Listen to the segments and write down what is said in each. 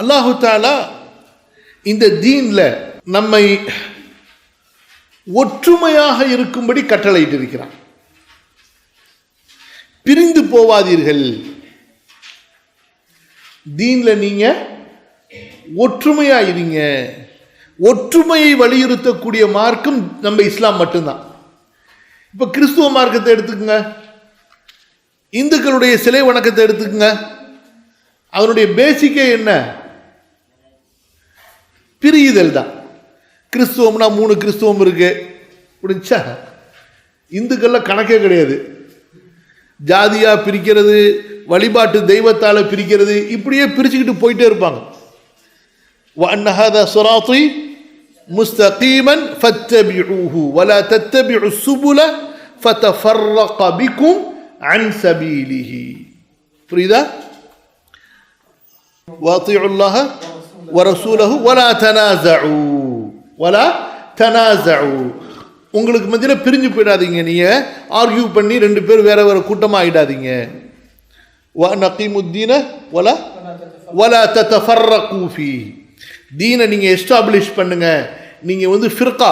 அல்லாஹு தாலா இந்த தீனில் நம்மை ஒற்றுமையாக இருக்கும்படி கட்டளையிட்டு இருக்கிறான் பிரிந்து போவாதீர்கள். தீனில் நீங்கள் ஒற்றுமையாக இருங்க ஒற்றுமையை வலியுறுத்தக்கூடிய மார்க்கம் நம்ம இஸ்லாம் மட்டும்தான். இப்போ கிறிஸ்துவ மார்க்கத்தை எடுத்துக்கோங்க. இந்துக்களுடைய சிலை வணக்கத்தை எடுத்துக்கோங்க. அதனுடைய பேசிக்கே என்ன? பிரியுதல் தான். கிறிஸ்துவம்னா மூணு கிறிஸ்துவம் இருக்கு. புரிஞ்சா? இந்துக்கள்லாம் கணக்கே கிடையாது. ஜாதியாக பிரிக்கிறது வழிபாட்டு தெய்வத்தால் பிரிக்கிறது இப்படியே பிரிச்சுக்கிட்டு போயிட்டே இருப்பாங்க. வன்னஹத சுராத்தி முஸ்தகீமன் ஃபத்தபியூஹு வல தத்தபியூ சுபுல ஃபத்தஃபர்ரக பிக்கும் அன் சபீலிஹி. புரியுதா? வாத்தியுல்லாஹ வரசூலகு ஒலா தனாசு ஒலா தனாசு உங்களுக்கு மத்தியில் பிரிஞ்சு போயிடாதீங்க நீங்கள் ஆர்கியூ பண்ணி ரெண்டு பேர் வேறு வேறு கூட்டமாக ஆகிடாதீங்க வ நக்கீமுத்தீன ஒலா ஒலா தஃபர்ர கூஃபி தீனை நீங்கள் எஸ்டாப்ளிஷ் பண்ணுங்கள் நீங்கள் வந்து ஃபிர்கா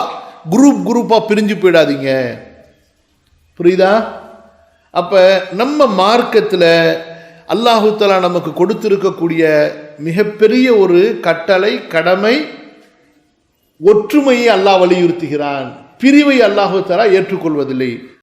குரூப் குரூப்பாக பிரிஞ்சு போயிடாதீங்க. புரியுதா? அப்போ நம்ம மார்க்கத்தில் அல்லாஹு தலா நமக்கு கொடுத்துருக்கக்கூடிய மிகப்பெரிய ஒரு கட்டளை கடமை ஒற்றுமையை அல்லாஹ் வலியுறுத்துகிறான். பிரிவை அல்லாஹு தலா ஏற்றுக்கொள்வதில்லை.